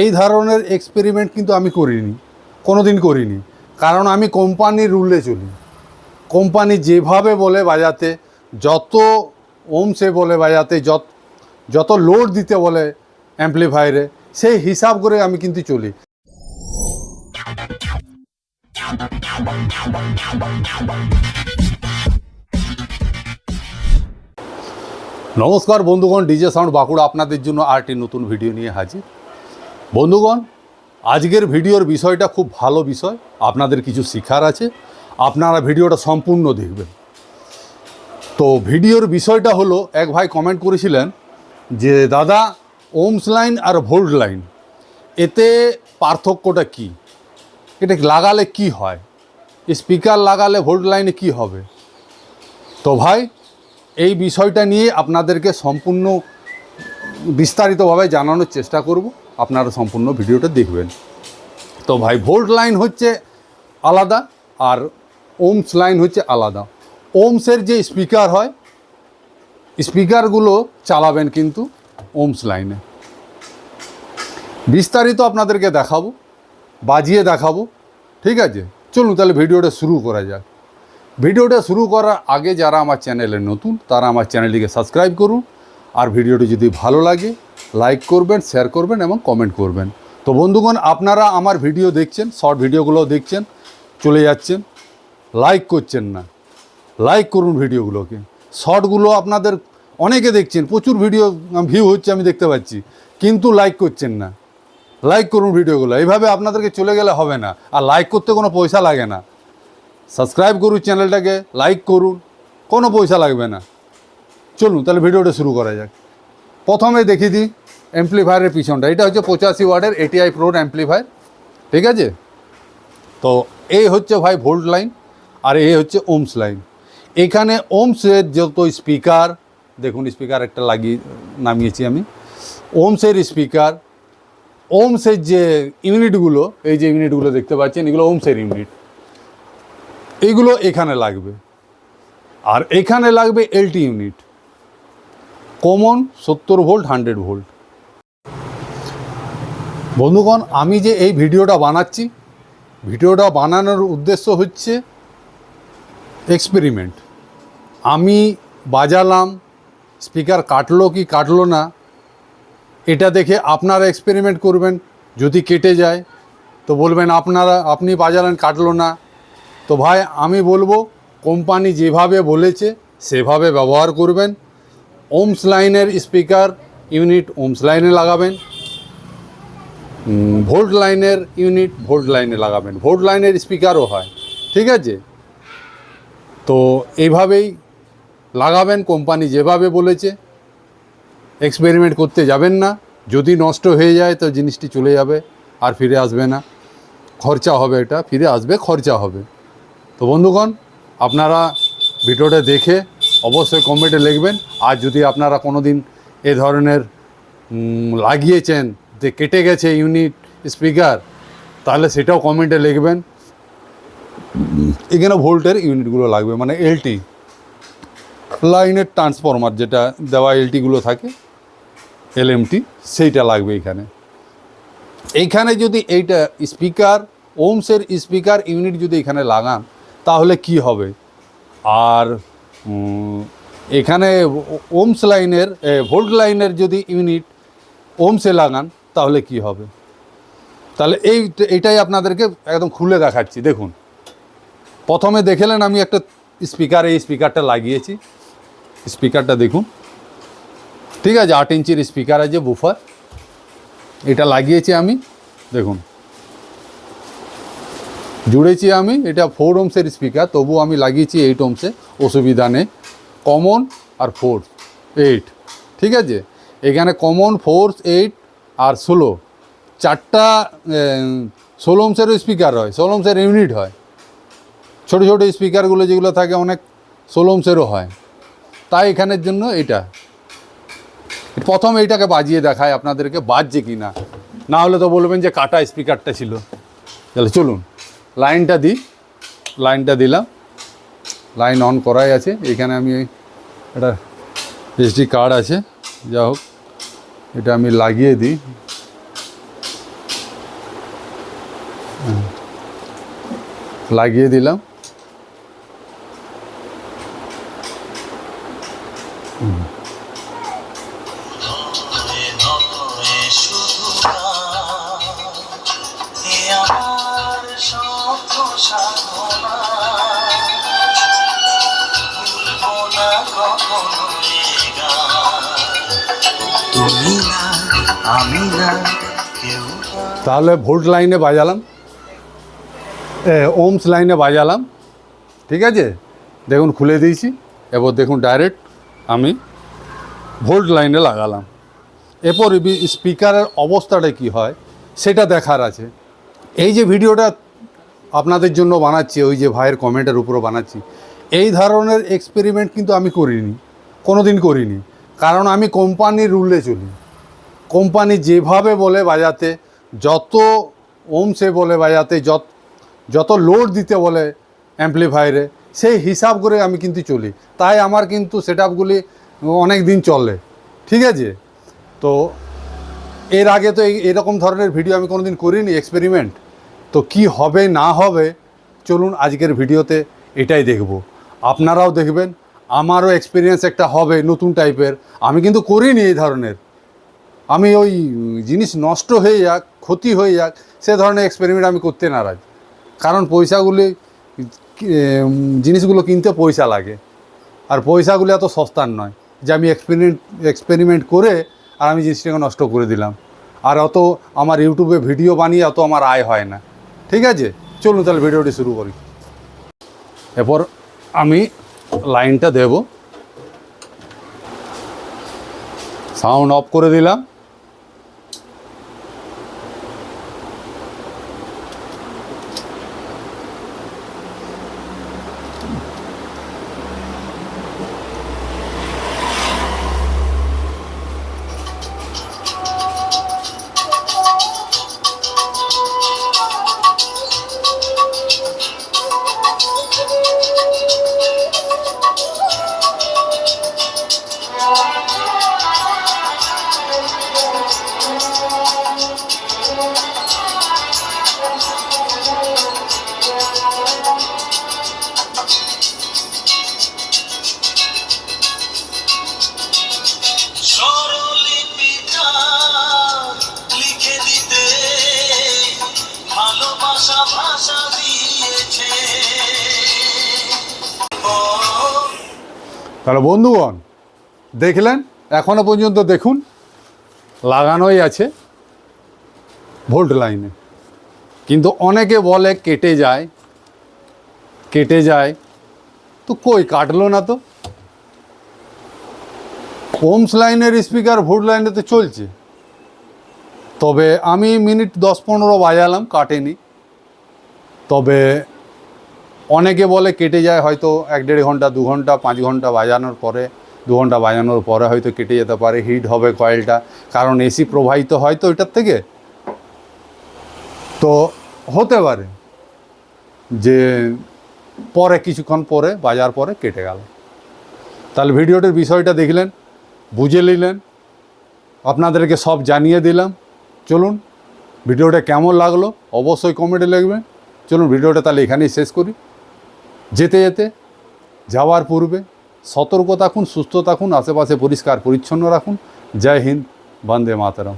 এই ধরনের এক্সপেরিমেন্ট কিন্তু আমি করিনি কোনো দিন করিনি। কারণ আমি কোম্পানির রুলে চলি। কোম্পানি যেভাবে বলে বাজাতে, যত ওমসে বলে বাজাতে, যত যত লোড দিতে বলে অ্যাম্পলিফায়ারে সেই হিসাব করে আমি কিন্তু চলি। নমস্কার বন্ধুগণ, ডিজে সাউন্ড বাঁকুড়া আপনাদের জন্য আরটি নতুন ভিডিও নিয়ে হাজির। বন্ধুগণ, আজকের ভিডিওর বিষয়টা খুব ভালো বিষয়। আপনাদের কিছু শিখার আছে। আপনারা ভিডিওটা সম্পূর্ণ দেখবেন। তো ভিডিওর বিষয়টা হলো, এক ভাই কমেন্ট করেছিলেন যে, দাদা ওমস লাইন আর ভোল্ট লাইন এতে পার্থক্যটা কি? এটা লাগালে কি হয়? স্পিকার লাগালে ভোল্ট লাইনে কি হবে? তো ভাই, এই বিষয়টা নিয়ে আপনাদেরকে সম্পূর্ণ বিস্তারিতভাবে জানানোর চেষ্টা করব। আপনারা সম্পূর্ণ ভিডিওটা দেখবেন। তো ভাই, ভোল্ট লাইন হচ্ছে আলাদা আর ওমস লাইন হচ্ছে আলাদা। ওমসের যে স্পিকার হয়, স্পিকারগুলো চালাবেন কিন্তু ওমস লাইনে। বিস্তারিত আপনাদেরকে দেখাবো, বাজিয়ে দেখাবো, ঠিক আছে? চলুন তাহলে ভিডিওটা শুরু করা যাক। ভিডিওটা শুরু করার আগে যারা আমার চ্যানেলে নতুন, তারা আমার চ্যানেলটিকে সাবস্ক্রাইব করুন। আর ভিডিওটি যদি ভালো লাগে লাইক করবেন শেয়ার করবেন এবং কমেন্ট করবেন। তো বন্ধুগণ, আপনারা আমার ভিডিও দেখছেন শর্ট ভিডিওগুলো দেখছেন, চলে যাচ্ছেন লাইক করছেন না। লাইক করুন ভিডিওগুলোকে শর্টগুলো আপনাদের অনেকে দেখছেন, প্রচুর ভিডিও ভিউ হচ্ছে, আমি দেখতে পাচ্ছি, কিন্তু লাইক করছেন না। লাইক করুন ভিডিওগুলো এইভাবে আপনাদেরকে চলে গেলে হবে না। আর লাইক করতে কোনো পয়সা লাগে না। সাবস্ক্রাইব করুন চ্যানেলটাকে লাইক করুন, কোনো পয়সা লাগবে না। চলুন, তাহলে ভিডিওটা শুরু করা যাক। প্রথমে দেখিয়ে দিই। অ্যাম্পলিফায়ারের পিছনটা, এটা হচ্ছে পঁচাশি ওয়ার্ডের এটিআই প্রোর অ্যাম্পলিফায়ার ঠিক আছে? তো এই হচ্ছে ভাই ভোল্ট লাইন, আর এই হচ্ছে ওমস লাইন। এখানে ওমসের যত স্পিকার, দেখুন স্পিকার একটা লাগিয়ে, নামিয়েছি আমি। ওমসের স্পিকার ওমসের যে ইউনিটগুলো, এই যে ইউনিটগুলো দেখতে পাচ্ছেন, এগুলো ওমসের ইউনিট। এইগুলো এখানে লাগবে। আর এখানে লাগবে এলটি ইউনিট কমন সত্তর ভোল্ট হান্ড্রেড ভোল্ট। বন্ধুগণ, আমি যে এই ভিডিওটা বানাচ্ছি, ভিডিওটা বানানোর উদ্দেশ্য হচ্ছে এক্সপেরিমেন্ট আমি বাজালাম স্পিকার কাটলো কি কাটলো না, এটা দেখে আপনারা এক্সপেরিমেন্ট করবেন, যদি কেটে যায়, তো বলবেন আপনারা, আপনি বাজালেন, কাটলো না। তো ভাই, আমি বলব কোম্পানি যেভাবে বলেছে, সেভাবে ব্যবহার করবেন। ওমস লাইনের স্পিকার ইউনিট ওমস লাইনে লাগাবেন। ভোল্ট লাইনের ইউনিট ভোল্ট লাইনে লাগাবেন। ভোল্ট লাইনের স্পিকারও হয়, ঠিক আছে? তো এইভাবেই লাগাবেন কোম্পানি যেভাবে বলেছে। এক্সপেরিমেন্ট করতে যাবেন না। যদি নষ্ট হয়ে যায় তো জিনিসটি চলে যাবে, আর ফিরে আসবে না। খরচা হবে এটা, ফিরে আসবে, খরচা হবে। তো বন্ধুগণ, আপনারা ভিডিওটা দেখে অবশ্যই কমেন্টে লিখবেন। আর যদি আপনারা কোনো দিন এ ধরনের লাগিয়েছেন যে কেটে গেছে ইউনিট স্পিকার, তাহলে সেটাও কমেন্টে লিখবেন। এখানে ভোল্টের ইউনিটগুলো লাগবে মানে এলটি লাইনের ট্রান্সফরমার যেটা দেওয়া এলটিগুলো থাকে এলএমটি সেইটা লাগবে এখানে। এইখানে যদি এইটা স্পিকার, ওমসের স্পিকার ইউনিট যদি এখানে লাগান, তাহলে কি হবে? আর এখানে ওমস লাইনের ভোল্ট লাইনের যদি ইউনিট ওমসে লাগান তাহলে কি হবে? তাহলে এই এইটাই আপনাদেরকে একদম খুলে দেখাচ্ছি, দেখুন। প্রথমে দেখেলেন আমি একটা স্পিকার, এই স্পিকারটা লাগিয়েছি। স্পিকারটা দেখুন। ঠিক আছে, আট ইঞ্চির স্পিকার আছে, বুফার। এটা লাগিয়েছি আমি, দেখুন। জুড়েছি আমি, এটা ফোর ওমসের স্পিকার তবু আমি লাগিয়েছি এইট ওমসে অসুবিধা নেই। কমন আর ফোর এইট ঠিক আছে? এখানে কমন ফোর্স এইট আর ষোলো, চারটা ষোলো ওমসেরও স্পিকার হয়, ষোলো ওমসের ইউনিট হয়। ছোটো ছোটো স্পিকারগুলো যেগুলো থাকে অনেক ষোলো ওমসেরও হয়। তাই এখানের জন্য এটা। প্রথম এইটাকে বাজিয়ে দেখায় আপনাদেরকে বাজছে কি না না হলে তো বলবেন যে কাটা স্পিকারটা ছিল। তাহলে চলুন, লাইনটা দিই। লাইনটা দিলাম। লাইন অন করাই আছে। এখানে আমি ওই একটা এসডি কার্ড আছে। যা হোক। এটা আমি লাগিয়ে দিই। লাগিয়ে দিলাম। তুমি আমি তাহলে ভোল্ট লাইনে বাজালাম। ওমস লাইনে বাজালাম। ঠিক আছে? দেখুন, খুলে দিয়েছি। এবার দেখুন ডাইরেক্ট আমি ভোল্ট লাইনে লাগালাম। এরপর স্পিকারের অবস্থাটা কি হয়, সেটা দেখার আছে। এই যে ভিডিওটা আপনাদের জন্য বানাচ্ছি, ওই যে ভাইয়ের কমেন্টের উপরও বানাচ্ছি, এই ধরনের এক্সপেরিমেন্ট কিন্তু আমি করিনি কোনো দিন করিনি। কারণ আমি কোম্পানির রুলে চলি। কোম্পানি যেভাবে বলে বাজাতে, যত ওমসে বলে বাজাতে, যত যত লোড দিতে বলে অ্যাম্পলিফায়ারে, সেই হিসাব করে আমি কিন্তু চলি। তাই আমার কিন্তু সেট আপগুলি অনেক দিন চলে। ঠিক আছে? তো এর আগে তো এরকম ধরনের ভিডিও আমি কোনোদিন করিনি এক্সপেরিমেন্ট তো কি হবে, না হবে, চলুন আজকের ভিডিওতে এটাই দেখব। আপনারাও দেখবেন, আমারও এক্সপিরিয়েন্স একটা হবে নতুন টাইপের আমি কিন্তু করিনি এই ধরনের। আমি ওই জিনিস নষ্ট হয়ে যাক, ক্ষতি হয়ে যাক, সে ধরনের এক্সপেরিমেন্ট আমি করতে নারাজ। কারণ পয়সাগুলি জিনিসগুলো কিনতে পয়সা লাগে। আর পয়সাগুলো এত সস্তার নয় যে আমি এক্সপেরিমেন্ট এক্সপেরিমেন্ট করে আর আমি জিনিসটাকে নষ্ট করে দিলাম। আর অত আমার ইউটিউবে ভিডিও বানিয়ে অত আমার আয় হয় না। ঠিক আছে? চলুন তাহলে ভিডিওটি শুরু করি। এরপর আমি লাইনটা দেব। সাউন্ড অফ করে দিলাম। তাহলে বন্ধুগণ, দেখলেন? এখনও পর্যন্ত দেখুন, লাগানোই আছে ভোল্ট লাইনে। কিন্তু অনেকে বলে কেটে যায় কেটে যায়, তো কই কাটলো না তো? ওমস লাইনের স্পিকার ভোল্ট লাইনে তো চলছে। তবে আমি মিনিট দশ পনেরো বাজালাম, কাটেনি। তবে অনেকে বলে কেটে যায়, হয়তো এক দেড় ঘণ্টা, দু ঘণ্টা, পাঁচ ঘণ্টা বাজানোর পরে, দু ঘণ্টা বাজানোর পরে হয়তো কেটে যেতে পারে, হিট হবে কয়েলটা। কারণ এসি প্রবাহিত হয় তো এটার থেকে। তো হতে পারে যে পরে, কিছুক্ষণ পরে, বাজার পরে কেটে গেল। তাহলে ভিডিওটির বিষয়টা দেখলেন, বুঝে নিলেন, আপনাদেরকে সব জানিয়ে দিলাম। চলুন, ভিডিওটা কেমন লাগল, অবশ্যই কমেন্টে লিখবেন। চলুন, ভিডিওটা তাহলে এখানেই শেষ করি। যেতে যেতে, যাওয়ার পূর্বে সতর্ক থাকুন, সুস্থ থাকুন, আশেপাশে পরিষ্কার পরিচ্ছন্ন রাখুন। জয় হিন্দ, বন্দে মাতরম।